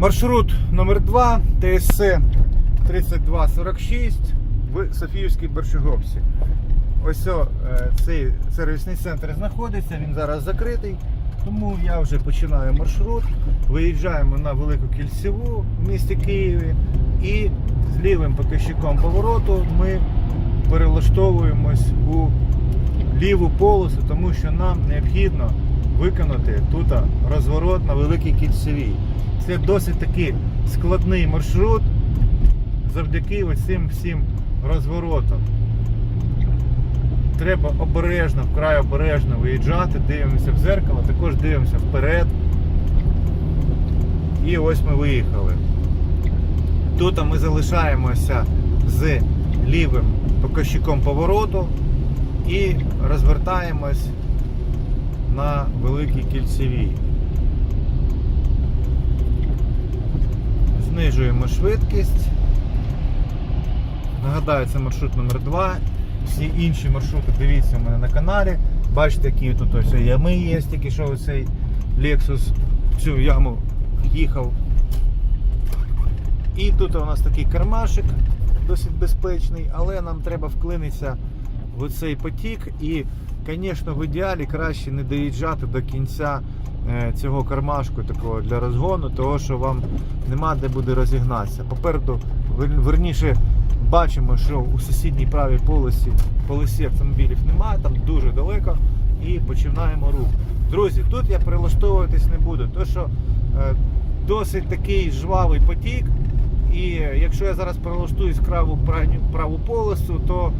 Маршрут номер 2 ТСЦ 3246 в Софіївській Борщаговці. Ось о, е, цей сервісний центр знаходиться, він зараз закритий. Тому я вже починаю маршрут. Виїжджаємо на Велику Кільцеву в місті Києві і з лівим показчиком повороту ми перелаштовуємось у ліву полосу, тому що нам необхідно виконати тут розворот на Великій Кільцевій. Це досить такий складний маршрут завдяки цим всім розворотам. Треба обережно, вкрай обережно виїжджати, дивимося в зеркало, також дивимося вперед. І ось ми виїхали. Тут ми залишаємося з лівим показчиком повороту і розвертаємось на Великій Кільцевій. Знижуємо швидкість. Нагадаю, це маршрут номер 2 Всі інші маршрути дивіться у мене на каналі. Бачите, які тут ось ями є, тільки що цей Lexus в цю яму їхав. І тут у нас такий кармашик досить безпечний, але нам треба вклинитися в цей потік і, звісно, в ідеалі краще не доїжджати до кінця е, цього кармашку такого для розгону, того що вам нема де буде розігнатися. Попереду, верніше, бачимо, що у сусідній правій полосі, полосі автомобілів немає, там дуже далеко, і починаємо рух. Друзі, тут я прилаштовуватись не буду, тому що е, досить такий жвавий потік. І якщо я зараз перелаштуюсь в праву, праву полосу, то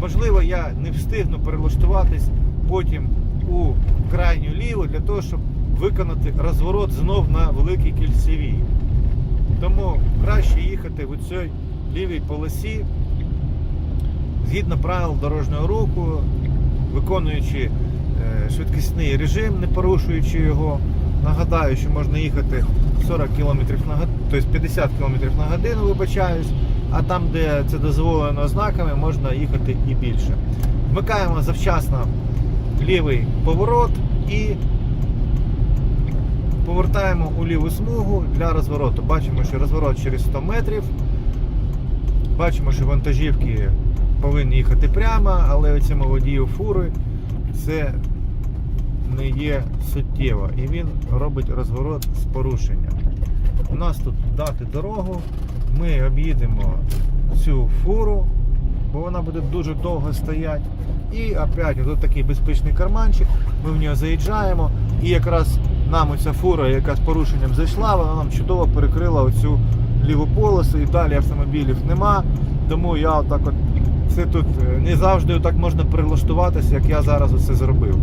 можливо я не встигну перелаштуватись потім у крайню ліву для того, щоб виконати розворот знов на великій кільцевій. Тому краще їхати в цій лівій полосі згідно правил дорожнього руху, виконуючи е, швидкісний режим, не порушуючи його. Нагадаю, що можна їхати 40 км на тобто 50 км на годину, вибачаюсь, а там, де це дозволено знаками, можна їхати і більше. Вмикаємо завчасно лівий поворот і повертаємо у ліву смугу для розвороту. Бачимо, що розворот через 100 метрів. Бачимо, що вантажівки повинні їхати прямо, але цьому водію фури це не є суттєво. І він робить розворот з порушенням. У нас тут дати дорогу, ми об'їдемо цю фуру, бо вона буде дуже довго стояти. І опять тут такий безпечний карманчик, ми в нього заїжджаємо, і якраз нам оця фура, яка з порушенням зайшла, вона нам чудово перекрила оцю ліву полосу і далі автомобілів нема. Тому я отак от це тут е, не завжди так можна прилаштуватися, як я зараз оце зробив.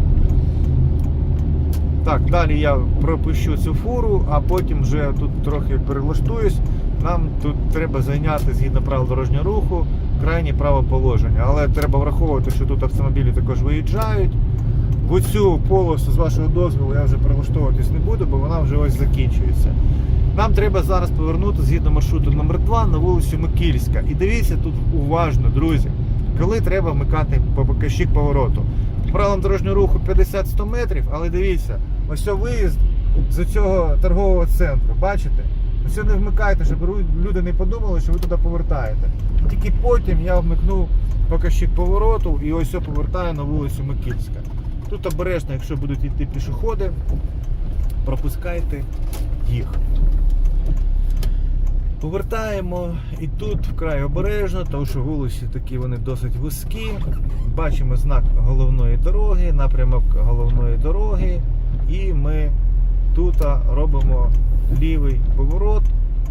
Так, далі я пропущу цю фуру, а потім вже тут трохи перелаштуюсь. Нам тут треба зайняти згідно правил дорожнього руху крайнє правоположення. Але треба враховувати, що тут автомобілі також виїжджають. В цю полосу, з вашого дозволу, я вже прилаштовуватись не буду, бо вона вже ось закінчується. Нам треба зараз повернути згідно маршруту номер 2 на вулицю Микільська. І дивіться тут уважно, друзі, коли треба вмикати по показчик повороту. Правилам дорожнього руху 50-100 метрів, але дивіться, ось виїзд з цього торгового центру. Бачите? Ось не вмикайте, щоб люди не подумали, що ви туди повертаєте. Тільки потім я вмикну показчик повороту і ось о повертаю на вулицю Микільська. Тут обережно, якщо будуть йти пішоходи, пропускайте їх. Повертаємо і тут вкрай обережно, тому що вулиці такі вони досить вузькі. Бачимо знак головної дороги, напрямок головної дороги, і ми тут робимо лівий поворот,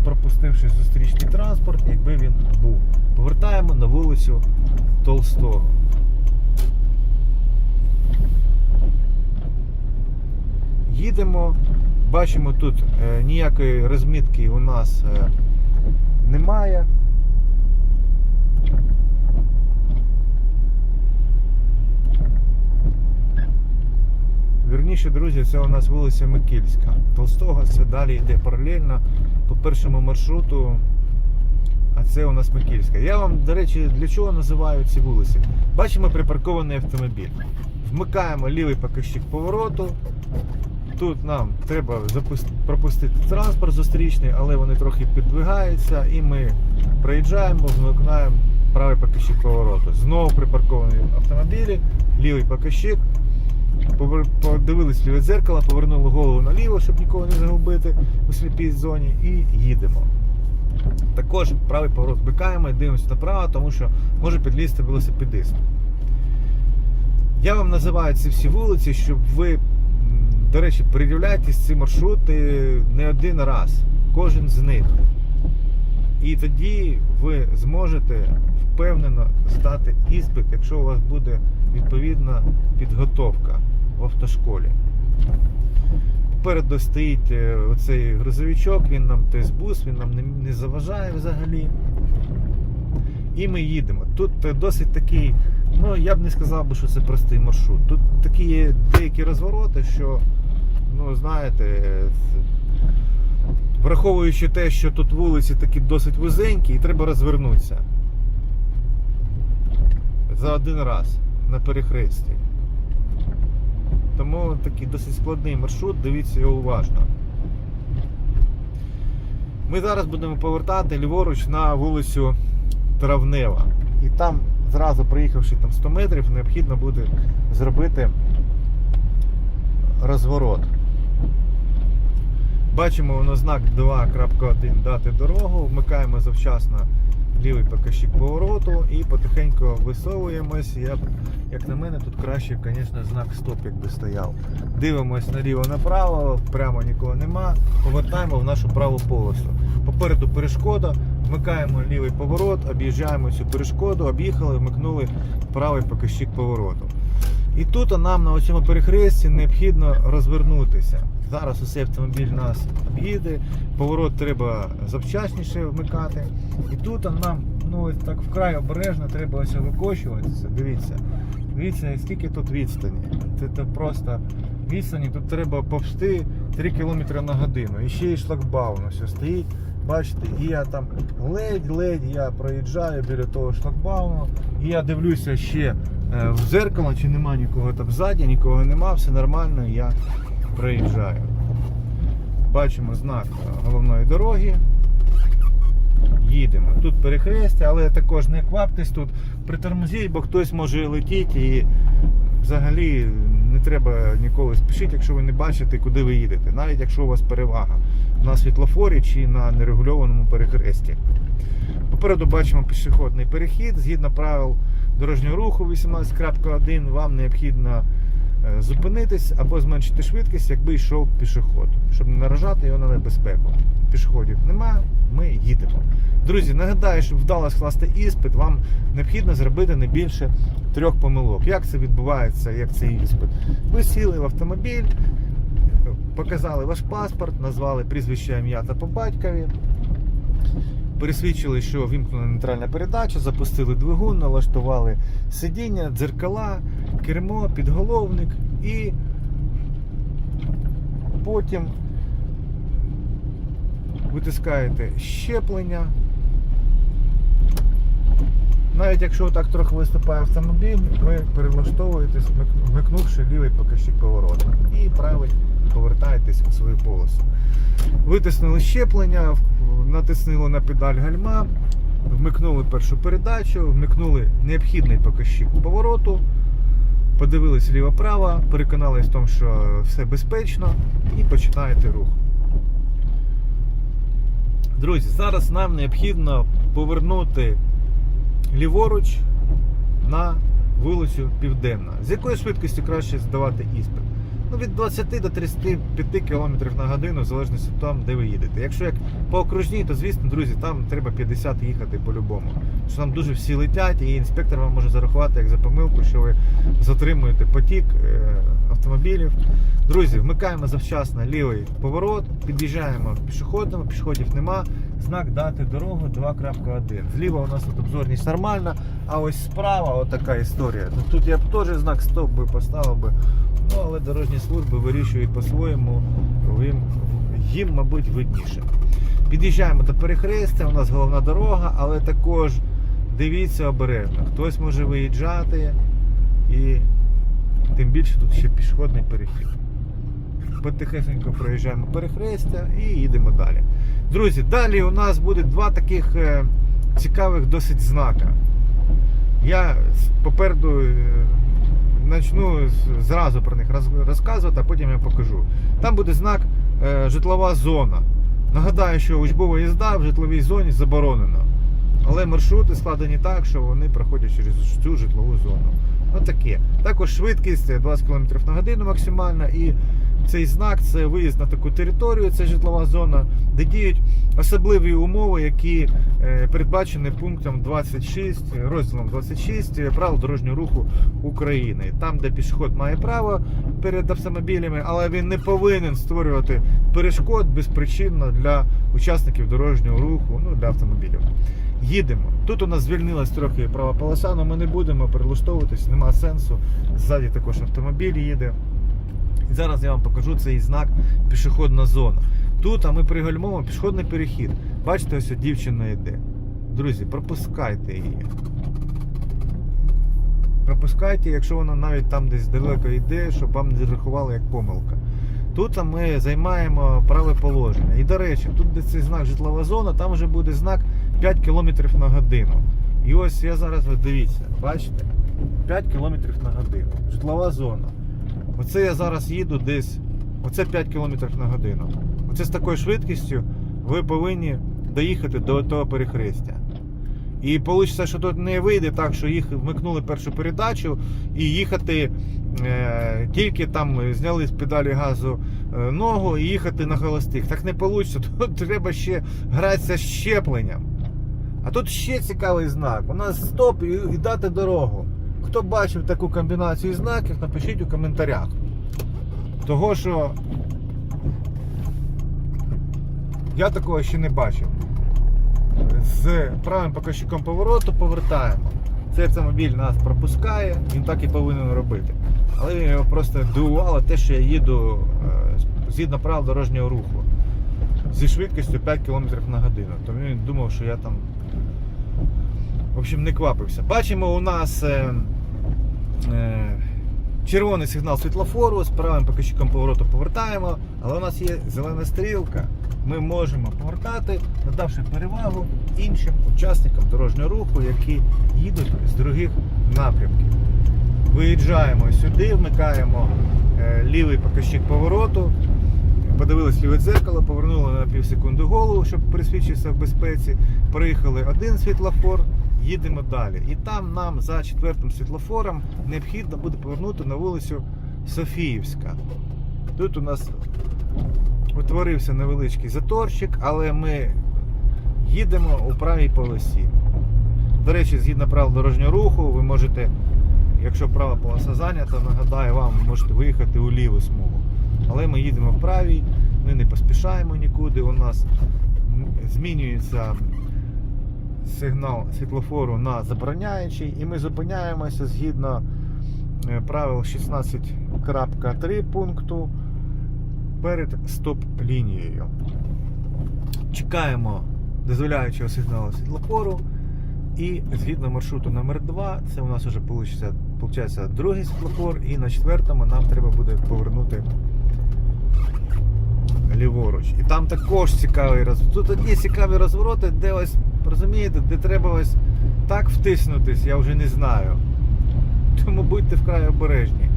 пропустивши зустрічний транспорт, якби він був. Повертаємо на вулицю Толстого. Їдемо, бачимо тут е, ніякої розмітки у нас е, немає. Вірніше, друзі, це у нас вулиця Микільська. Толстого це далі йде паралельно по першому маршруту. А це у нас Микільська. Я вам, до речі, для чого називаю ці вулиці? Бачимо припаркований автомобіль. Вмикаємо лівий показчик повороту. Тут нам треба пропустити транспорт зустрічний, але вони трохи підвигаються, і ми проїжджаємо, вмикаємо правий покажчик повороту. Знову припарковані автомобілі, лівий покажчик. Подивились в ліве дзеркало, повернули голову наліво, щоб нікого не загубити у сліпій зоні, і їдемо. Також правий поворот вмикаємо і дивимося направо, тому що може підлізти велосипедист. Я вам називаю ці всі вулиці, щоб ви, до речі, передивляйтесь ці маршрути не один раз, кожен з них. І тоді ви зможете впевнено здати іспит, якщо у вас буде відповідна підготовка в автошколі. Попереду стоїть е, оцей грузовичок, він нам тест-бус, він нам не, заважає взагалі. І ми їдемо. Тут е, досить такий, ну я б не сказав що це простий маршрут. Тут такі є деякі розвороти, що, ну знаєте, е, враховуючи те, що тут вулиці такі досить вузенькі, і треба розвернутися. За один раз на перехресті. Тому такий досить складний маршрут, дивіться його уважно. Ми зараз будемо повертати ліворуч на вулицю Травнева. І там, зразу проїхавши там 100 метрів, необхідно буде зробити розворот. Бачимо воно знак 2.1 дати дорогу, вмикаємо завчасно лівий показчик повороту і потихеньку висовуємось. Я, як на мене, тут краще, звісно, знак стоп, якби стояв. Дивимось наліво направо, прямо нікого нема. Повертаємо в нашу праву полосу. Попереду перешкода, вмикаємо лівий поворот, об'їжджаємо цю перешкоду, об'їхали, вмикнули правий показчик повороту. І тут нам на цьому перехресті необхідно розвернутися. Зараз усе автомобіль нас об'їде, поворот треба завчасніше вмикати. І тут нам ну, так вкрай обережно треба ось викочуватися. Дивіться. Дивіться, скільки тут відстані. Це, це просто відстані, тут треба повсти 3 км на годину. І ще й шлагбаум ось стоїть. Бачите, і я там ледь-ледь я проїжджаю біля того шлагбауму, і я дивлюся ще в зеркало, чи нема нікого там ззаді, нікого нема, все нормально, я проїжджаю. Бачимо знак е, головної дороги. Їдемо. Тут перехрестя, але також не кваптесь тут, притормозіть, бо хтось може летіти і взагалі не треба ніколи спішити, якщо ви не бачите, куди ви їдете, навіть якщо у вас перевага на світлофорі чи на нерегульованому перехресті. Попереду бачимо пішохідний перехід. Згідно правил дорожнього руху 18.1 вам необхідно е, зупинитись або зменшити швидкість, якби йшов пішоход, щоб не наражати його на небезпеку. Пішоходів немає, ми їдемо. Друзі, нагадаю, щоб вдало скласти іспит, вам необхідно зробити не більше трьох помилок. Як це відбувається, як цей іспит? Ви сіли в автомобіль, показали ваш паспорт, назвали прізвище ім'я та по батькові. Пересвідчили, що вімкнена нейтральна передача, запустили двигун, налаштували сидіння, дзеркала, кермо, підголовник і потім витискаєте щеплення. Навіть якщо так трохи виступає автомобіль, ви перелаштовуєтесь, вмикнувши лівий покажчик повороту. І правий повертаєтесь у свою полосу. Витиснули щеплення, натиснули на педаль гальма, вмикнули першу передачу, вмикнули необхідний покажчик повороту, подивились ліво-право, переконались в тому, що все безпечно, і починаєте рух. Друзі, зараз нам необхідно повернути ліворуч на вулицю Південна. З якою швидкістю краще здавати іспит? Ну, від 20 до 35 км на годину, в залежності від того, де ви їдете. Якщо як по окружній, то звісно, друзі, там треба 50 їхати по-любому. Що там дуже всі летять, і інспектор вам може зарахувати як за помилку, що ви затримуєте потік е, автомобілів. Друзі, вмикаємо завчасно лівий поворот, під'їжджаємо к пішохідному, пішоходів нема. Знак дати дорогу 2.1. Зліва у нас тут обзорність нормальна, а ось справа отака історія. Тут я б теж знак стоп би поставив би. Ну, але дорожні служби вирішують по-своєму, їм, мабуть, видніше. Під'їжджаємо до перехрестя, у нас головна дорога, але також дивіться обережно. Хтось може виїжджати і тим більше тут ще пішохідний перехід. потихесенько проїжджаємо перехрестя і їдемо далі. Друзі, далі у нас буде два таких е, цікавих досить знака. Я попереду е, почну зразу про них розказувати, а потім я покажу. Там буде знак е, житлова зона. Нагадаю, що учбова їзда в житловій зоні заборонена. Але маршрути складені так, що вони проходять через цю житлову зону. Ну таке. Також швидкість е, 20 км на годину максимальна. І цей знак це виїзд на таку територію, це житлова зона, де діють особливі умови, які е, передбачені пунктом 26, е, розділом 26 е, правил дорожнього руху України. Там, де пішохід має право перед автомобілями, але він не повинен створювати перешкод безпричинно для учасників дорожнього руху, ну для автомобілів. Їдемо. Тут у нас звільнилась трохи права полоса, але ми не будемо перелаштовуватись, нема сенсу. Ззаді також автомобіль їде. І зараз я вам покажу цей знак пішохідна зона. Тут а ми пригальмовуємо пішохідний перехід. Бачите, ось дівчина йде. Друзі, пропускайте її. Пропускайте, якщо вона навіть там десь далеко йде, щоб вам не зрахували як помилка. Тут ми займаємо праве положення. І до речі, тут де цей знак житлова зона, там вже буде знак 5 км на годину. І ось я зараз ось дивіться, бачите? 5 км на годину. Житлова зона. Оце я зараз їду десь. Оце 5 км на годину. Оце з такою швидкістю ви повинні доїхати до того перехрестя. І вийде, що тут не вийде так, що їх вмикнули першу передачу і їхати е, тільки там зняли з педалі газу е, ногу і їхати на холостих. Так не вийде. Тут треба ще гратися з щепленням. А тут ще цікавий знак. У нас стоп і, і дати дорогу. Хто бачив таку комбінацію знаків, напишіть у коментарях. Того, що я такого ще не бачив. З правим показчиком повороту повертаємо. Цей автомобіль нас пропускає, він так і повинен робити. Але його просто дивувало те, що я їду е, згідно правил дорожнього руху зі швидкістю 5 км на годину. Тому він думав, що я там в общем, не квапився. Бачимо, у нас е, е, червоний сигнал світлофору, з правим показчиком повороту повертаємо, але у нас є зелена стрілка. Ми можемо повертати, надавши перевагу іншим учасникам дорожнього руху, які їдуть з других напрямків. Виїжджаємо сюди, вмикаємо е, лівий показчик повороту, подивились ліве дзеркало, повернули на пів секунди голову, щоб присвідчитися в безпеці. Проїхали один світлофор, їдемо далі. І там нам за четвертим світлофором необхідно буде повернути на вулицю Софіївська. Тут у нас утворився невеличкий заторчик, але ми їдемо у правій полосі. До речі, згідно правил дорожнього руху, ви можете, якщо права полоса зайнята, нагадаю вам, ви можете виїхати у ліву смугу. Але ми їдемо в правій, ми не поспішаємо нікуди. У нас змінюється сигнал світлофору на забороняючий, і ми зупиняємося згідно е, правил 16.3 пункту перед стоп-лінією. Чекаємо дозволяючого сигналу світлофору. І згідно маршруту номер 2 це у нас вже виходить другий світлофор, і на четвертому нам треба буде повернути ліворуч. І там також цікавий розворот. Тут одні цікаві розвороти, де ось, розумієте, де треба ось так втиснутись, я вже не знаю. Тому будьте вкрай обережні.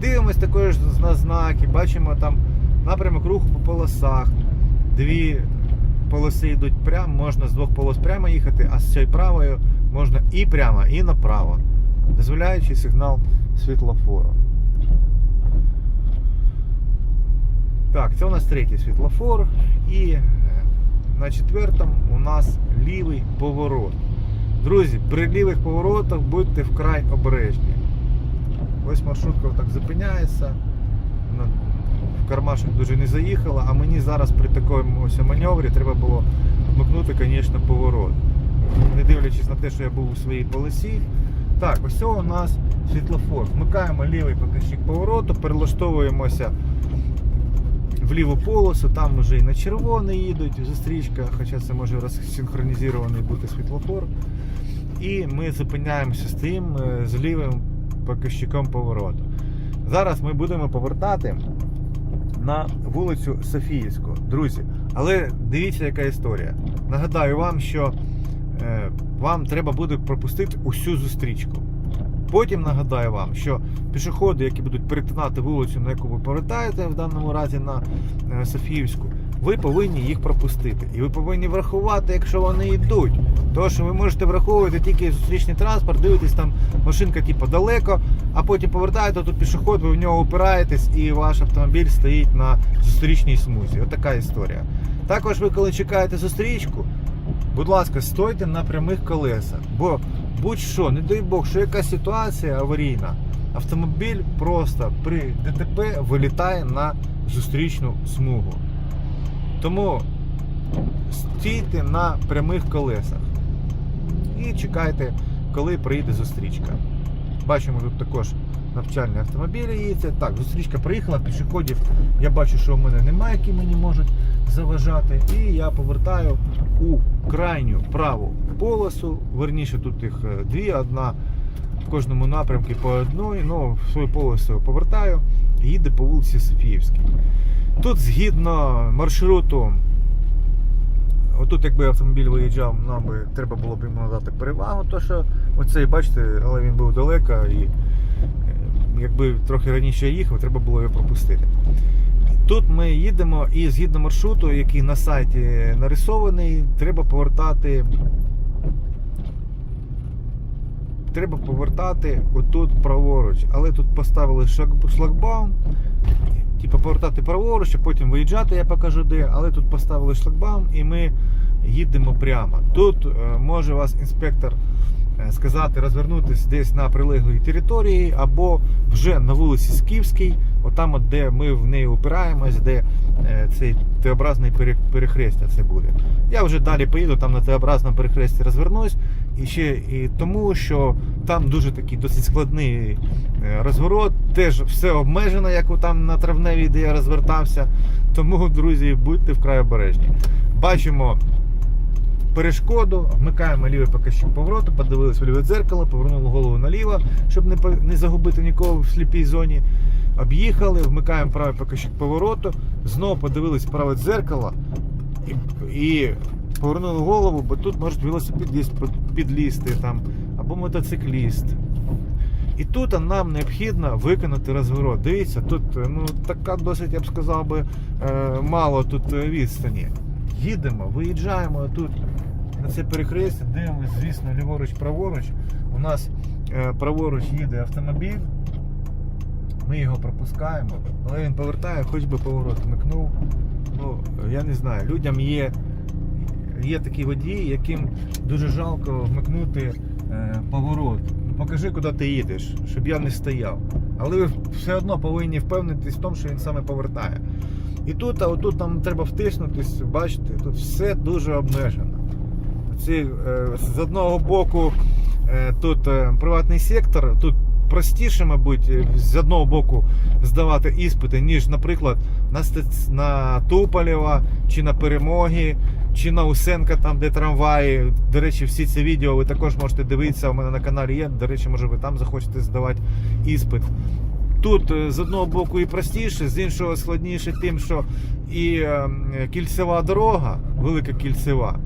Дивимось також на знаки, бачимо там напрямок руху по полосах. Дві полоси йдуть прямо, можна з двох полос прямо їхати, а з цією правою можна і прямо, і направо, дозволяючи сигнал світлофору. Так, це у нас третій світлофор. І на четвертому у нас лівий поворот. Друзі, при лівих поворотах будьте вкрай обережні. Ось маршрутка так зупиняється. В кармашок дуже не заїхала, а мені зараз при такому маневрі треба було вмикнути, звісно, поворот. Не дивлячись на те, що я був у своїй полосі. Так, ось у нас світлофор. Вмикаємо лівий показчик повороту, перелаштовуємося в ліву полосу, там вже і на червоний їдуть зустрічка, хоча це може розсинхронізований бути світлофор. І ми зупиняємося з тим, е, з лівим показчиком повороту. Зараз ми будемо повертати на вулицю Софіївську. Друзі, але дивіться, яка історія. Нагадаю вам, що е, вам треба буде пропустити усю зустрічку. Потім нагадаю вам, що пішоходи, які будуть перетинати вулицю, на яку ви повертаєте, в даному разі на е, Софіївську, ви повинні їх пропустити. І ви повинні врахувати, якщо вони йдуть. Тому що ви можете враховувати тільки зустрічний транспорт, дивитесь там машинка типу далеко, а потім повертаєте, тут пішоход, ви в нього опираєтесь, і ваш автомобіль стоїть на зустрічній смузі. Отака історія. Також ви, коли чекаєте зустрічку, будь ласка, стойте на прямих колесах. Бо будь-що, не дай Бог, що якась ситуація аварійна, автомобіль просто при ДТП вилітає на зустрічну смугу. Тому стійте на прямих колесах і чекайте, коли приїде зустрічка. Бачимо тут також навчальні автомобілі їздять. Так, зустрічка приїхала, пішоходів я бачу, що у мене немає, які мені можуть заважати. І я повертаю у крайню праву полосу. Верніше, тут їх е, дві, одна в кожному напрямку по одній. Ну, свою полосу повертаю і їде по вулиці Софіївській. Тут згідно маршруту, отут, якби автомобіль виїжджав, нам би треба було б йому надати перевагу, то що оцей, бачите, але він був далеко і е, якби трохи раніше їхав, треба було його пропустити. Тут ми їдемо і згідно маршруту, який на сайті нарисований, треба повертати. Треба повертати отут праворуч, але тут поставили шлагбаум, типу повертати праворуч, а потім виїжджати, я покажу де, але тут поставили шлагбаум і ми їдемо прямо. Тут е, може вас інспектор сказати розвернутися десь на прилеглій території або вже на вулиці Скіфській, отам, от, де ми в неї опираємось, де е, цей Т-образний перехрестя це буде. Я вже далі поїду, там на Т-образному перехресті розвернусь. І ще і тому, що там дуже такий досить складний е, розворот, теж все обмежено, як там на травневій, де я розвертався. Тому, друзі, будьте вкрай обережні. Бачимо перешкоду, вмикаємо лівий показчик повороту, подивились в ліве дзеркало, повернули голову наліво, щоб не, не загубити нікого в сліпій зоні. Об'їхали, вмикаємо правий показчик повороту, знову подивились праве дзеркало і, і повернули голову, бо тут може велосипедист підлізти там, або мотоцикліст. І тут нам необхідно виконати розворот. Дивіться, тут ну, така досить, я б сказав би, е, мало тут е, відстані. Їдемо, виїжджаємо тут на це перехрестя, дивимося, звісно, ліворуч, праворуч. У нас е, праворуч їде автомобіль. Ми його пропускаємо, але він повертає, хоч би поворот вмикнув. Ну, я не знаю, людям є, є такі водії, яким дуже жалко вмикнути е, поворот. Покажи, куди ти їдеш, щоб я не стояв. Але ви все одно повинні впевнитись в тому, що він саме повертає. І тут, а отут нам треба втиснутись, бачите, тут все дуже обмежено. Ці, е, з одного боку е, тут е, приватний сектор, тут простіше, мабуть, з одного боку здавати іспити, ніж, наприклад, на, на Туполєва, чи на Перемоги, чи на Усенка, там, де трамваї. До речі, всі ці відео ви також можете дивитися. У мене на каналі є. До речі, може ви там захочете здавати іспит. Тут з одного боку і простіше, з іншого складніше тим, що і е, кільцева дорога, велика кільцева.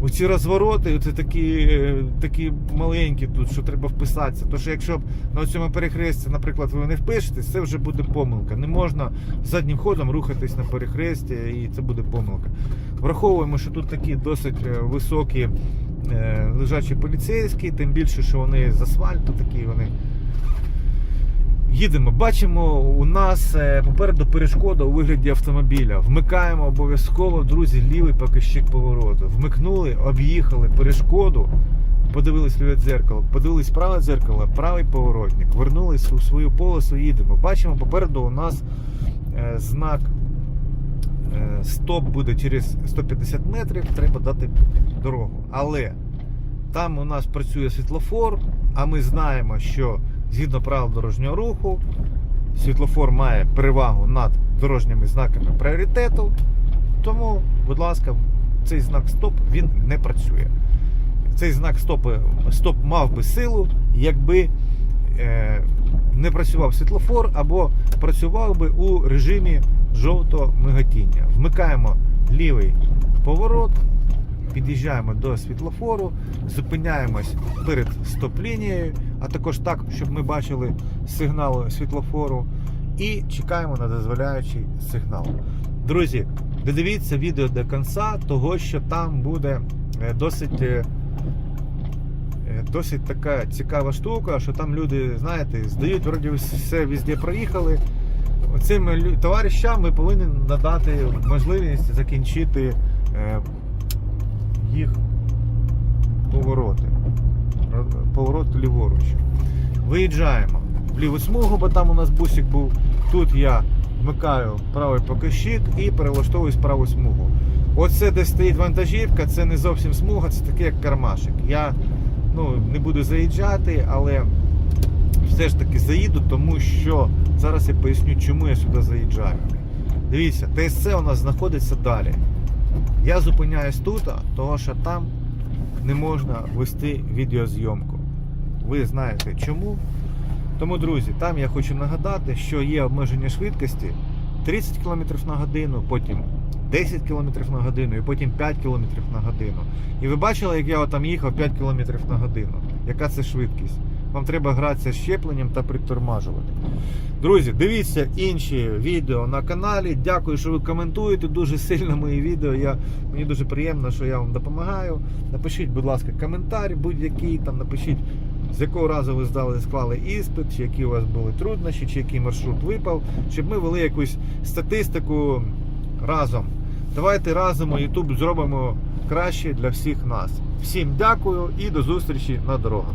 Оці розвороти, це такі, е, такі маленькі тут, що треба вписатися. Що якщо б на цьому перехресті, наприклад, ви не впишетесь, це вже буде помилка. Не можна заднім ходом рухатись на перехресті, і це буде помилка. Враховуємо, що тут такі досить е, високі е, лежачі поліцейські, тим більше, що вони з асфальту такі вони. Їдемо, бачимо, у нас е, попереду перешкода у вигляді автомобіля. Вмикаємо обов'язково, друзі, лівий показчик повороту. Вмикнули, об'їхали перешкоду, подивились ліве дзеркало, подивились праве дзеркало, правий поворотник, вернулись у свою полосу, їдемо. Бачимо, попереду у нас е, знак е, стоп буде через 150 метрів, треба дати дорогу. Але там у нас працює світлофор, а ми знаємо, що згідно правил дорожнього руху, світлофор має перевагу над дорожніми знаками пріоритету. Тому, будь ласка, цей знак стоп він не працює. Цей знак стоп, стоп мав би силу, якби е, не працював світлофор або працював би у режимі жовтого миготіння. Вмикаємо лівий поворот, під'їжджаємо до світлофору, зупиняємось перед стоп-лінією, а також так, щоб ми бачили сигнал світлофору, і чекаємо на дозволяючий сигнал. Друзі, додивіться відео до кінця, того що там буде е, досить. е, е, Досить така цікава штука, що там люди, знаєте, здають, вроді все везде проїхали. Цим товаришам ми повинні надати можливість закінчити їх повороти. Ро- Поворот ліворуч. Виїжджаємо в ліву смугу, бо там у нас бусик був. Тут я вмикаю правий покажчик і перелаштовуюсь праву смугу. Оце, де стоїть вантажівка, це не зовсім смуга, це таке як кармашик. Я ну, не буду заїжджати, але все ж таки заїду, тому що зараз я поясню, чому я сюди заїжджаю. Дивіться, ТСЦ у нас знаходиться далі. Я зупиняюсь тут, тому що там не можна вести відеозйомку. Ви знаєте чому. Тому, друзі, там я хочу нагадати, що є обмеження швидкості 30 км на годину, потім 10 км на годину і потім 5 км на годину. І ви бачили, як я там їхав 5 км на годину. Яка це швидкість? Вам треба гратися з щепленням та притормажувати. Друзі, дивіться інші відео на каналі. Дякую, що ви коментуєте дуже сильно мої відео. Я, мені дуже приємно, що я вам допомагаю. Напишіть, будь ласка, коментар будь-який там напишіть, з якого разу ви здали, склали іспит, чи які у вас були труднощі, чи який маршрут випав, щоб ми вели якусь статистику разом. Давайте разом YouTube зробимо краще для всіх нас. Всім дякую і до зустрічі на дорогах.